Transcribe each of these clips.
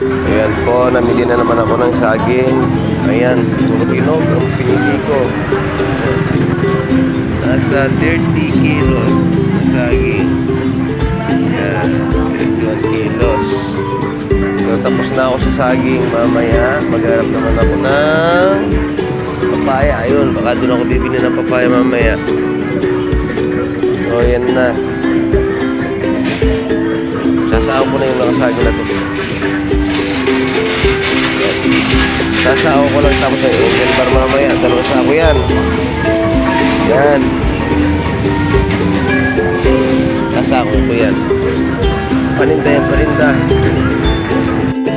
Ayan po, namili na naman ako ng saging. Ayan, kinog ang pinili ko. Nasa 30 kilos na saging. Ayan, 31 kilos. So, tapos na ako sa saging. Mamaya, magharap naman ako ng papaya. Ayun, baka doon ako bibili ng papaya mamaya. So, yan na. Sasaan ko na yung nakasaging na to. Sasao ko lang tapos yung open bar mamaya. Dalawang sako yan. Yan. Sasako ko yan. Paninda yan, paninda.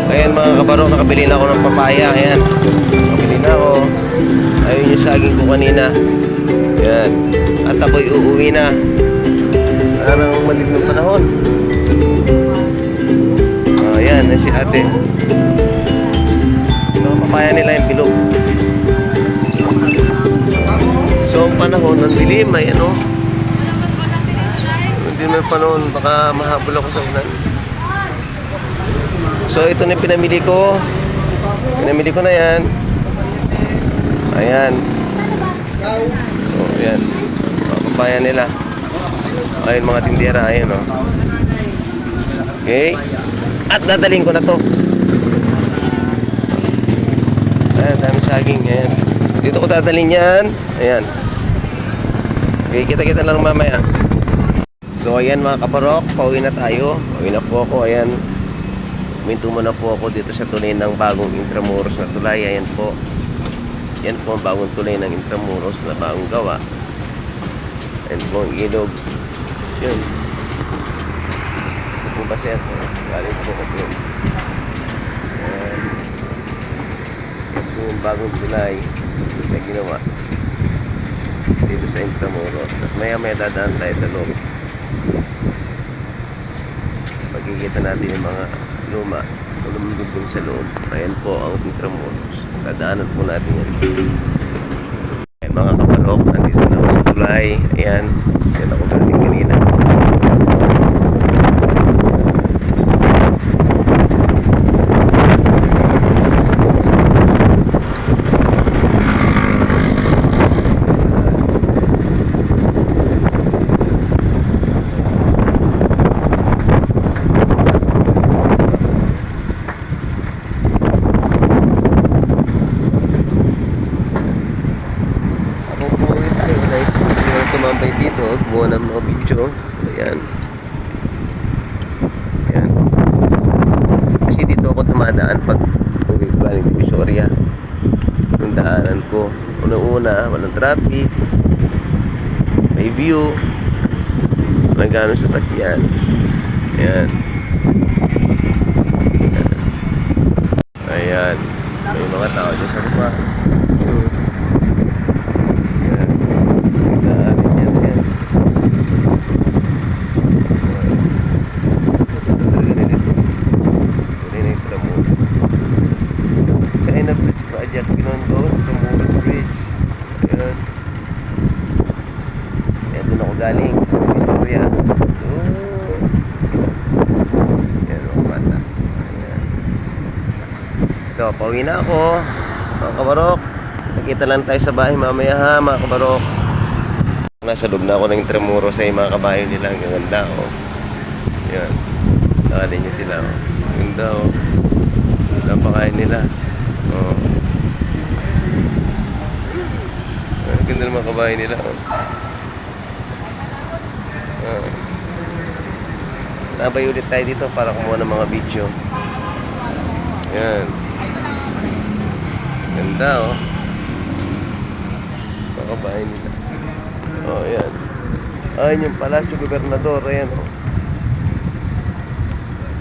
Ayan mga kabaro, nakabili na ako ng papaya. Ayan. Nakabili na ako. Ayun yung saging ko kanina. Yan. At ako'y uuwi na. Parang malig ng panahon. Panahon, ang dilim, ay ano. Hindi may panahon, baka mahabol ako sa ulan. So, ito na pinamili ko. Pinamili ko na yan. Ayan. So, ayan. Mga papaya nila. Ayun mga tindera, ayun o. Okay. At dadalhin ko na to. Ayan, dami saging. Ayan. Dito ko dadalhin yan. Ayan. Okay, kita-kita lang mamaya. So, ayan mga kaparok. Pauwi na tayo. Pauwi na po ako. Ayan. Minto muna po ako dito sa tulay ng bagong Intramuros na tulay. Ayan po. Yan po ang bagong tulay ng Intramuros na bagong gawa. Ayan po ang ilog. Yun. Ito po ba siya? Galing po ko doon. Ayan. Yan po ang bagong tulay na ginawa dito sa Intramuros. At maya maya dadaan tayo sa loob. Pagkikita natin yung mga luma lumulubog sa loob. Ayan po ang Intramuros. Dadaanan po natin yan. Ayan mga kapalok, nandito na ako sa tulay. Ayan, yan ako galing kanina. Ako pauwi tayo guys. Hindi na dito. Buwan ng mga video. Ayan. Ayan. Kasi dito ako tumadaan pag uwi ko galing Divisoria. Yung daanan ko. Unang-una, walang traffic. May view. Walang gano'ng sasakyan. Ayan. Ayan. May mga tao dyan sa baba. Hmm. Yan. Daanan yan, yan. Talaga na dito. Tuloy na yung Tramuros. China Bridge Project. Sa Tramuros Bridge. Ayan. Ayan, doon ako galing sa Visoria. Doon. Ayan, mga bata. Ayan. Ito, pauwi na ako. Mga kabarok. Nakita lang tayo sa bahay mamaya ha, mga kabarok. Nasa loob na ako ng Tremuro sa mga kabayo nila. Ang ganda, oh. Yan. Nakalin niyo sila, oh. Ganda, oh. Napakain nila. Oh. Ang ganda ng mga kabayo nila, oh. Ah. Nabay ulit tayo dito para kumuha ng mga video. Yan. Ganda, oh. Makabahay nila. Oh, yan. Ayan yung Palasyo Gobernador. Ayan, oh.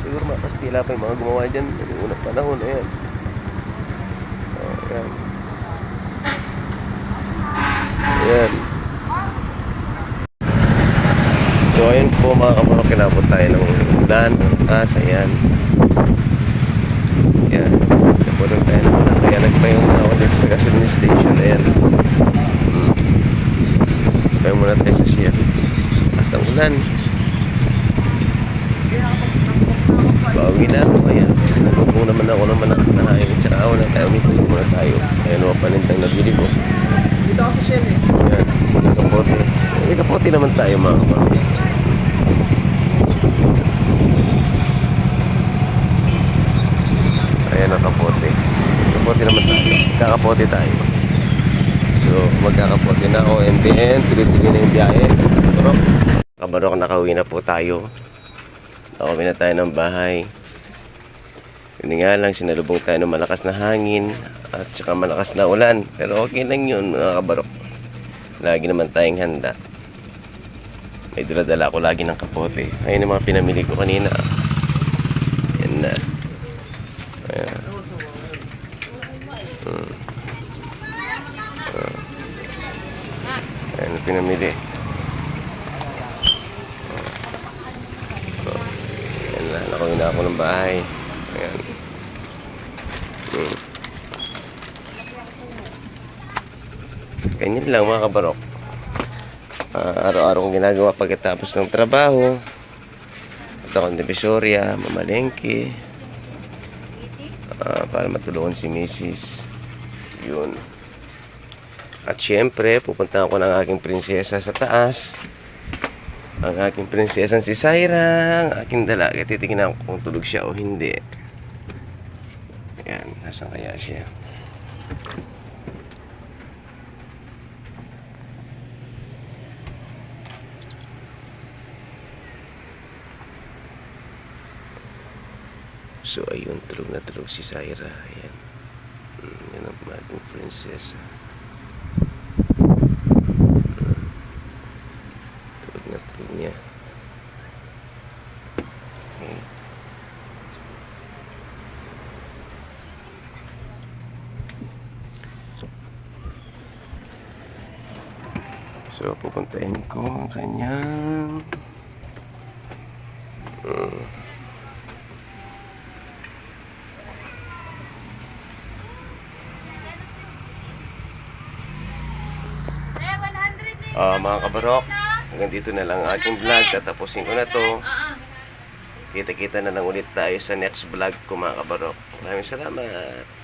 Siguro mga Kastila pa yung mga gumawa dyan. Yung unang panahon, ayan. Oh, ayan. Ayan. So, ayun po mga kamarok, kinabot tayo ng ulan. As, ayan. Ayan. Napunod tayo ng ulan. Kaya nagpayong na ako dito sa gasoline station. Ayan. Hmm. Muna tayo sa siya. Basta ulan. Bawi na ako. Ayan. Nalubong naman Kaya umipin muna tayo. Ayan o, panintang nabili ko. Dito ako sa Shell eh. Ayan, may kapote. May kapote naman tayo mga kapatid. Ayan ang kapote. Kapote naman tayo. Kakapote tayo. So, magkakapote na ako and then, tuloy-tuloy na yung biyahe. Kabarok. Kabarok, nakauwi na po tayo. Nakauwi na tayo ng bahay. Yun nga lang, sinalubong tayo ng malakas na hangin at saka malakas na ulan. Pero okay lang yun, mga kabarok. Lagi naman tayong handa. May dala-dala ako lagi ng kapote. Ayun yung mga pinamili ko kanina. Yan na. Ayan. Hmm. Ayan pinamili. Ayan na, nakawin na ako ng bahay. Ayan. Hmm. Ganyan lang mga kabarok. Ah, araw-araw kong ginagawa pagkatapos ng trabaho. Punta akong Divisoria, mamalengke. Ah, para matulungan si Mrs. Yun. At syempre, pupunta ako ng aking prinsesa sa taas. Ang aking prinsesa si Syra, ang aking dalaga. Titingnan ko kung tulog siya o hindi. Ayan, nasan kaya siya? So, ayun, tulog na tulog si Syra. Ayan. Mm, yan ang ating prinsesa. Mm. Tulog na tulog niya. Okay. So, pupuntahin ko ang kanyang... Mm. Ah, mga kabarok, hanggang dito na lang ang aking vlog. Tatapusin ko na to. Kita-kita na lang ulit tayo sa next vlog ko mga kabarok. Maraming salamat.